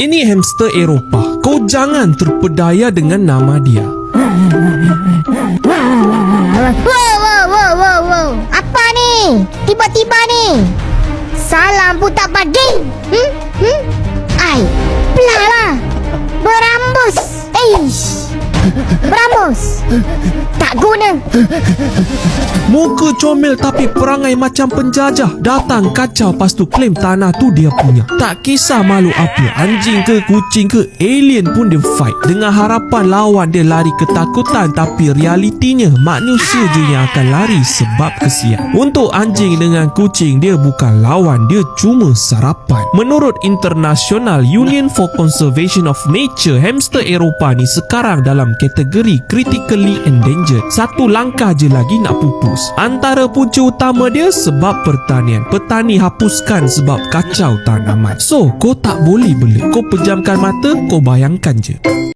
Ini hamster Eropah. Kau jangan terpedaya dengan nama dia. Wow, wow, wow, wow, wow. Apa ni? Tiba-tiba ni. Salam pun tak bagi. Hmm? Berambus. Tak guna. Muka comel tapi perangai macam penjajah. Datang kacau pas tu klaim tanah tu dia punya. Tak kisah malu apa. Anjing ke kucing ke alien pun dia fight. Dengan harapan lawan dia lari ketakutan. Tapi realitinya manusia je yang akan lari sebab kesian. Untuk anjing dengan kucing dia bukan lawan. Dia cuma sarapan. Menurut International Union for Conservation of Nature, hamster Eropah ni sekarang dalam kategori critically endangered. Satu langkah je lagi nak pupus. Antara punca utama dia sebab pertanian. Petani hapuskan sebab kacau tanaman. So, kau tak boleh bela. Kau pejamkan mata, kau bayangkan je.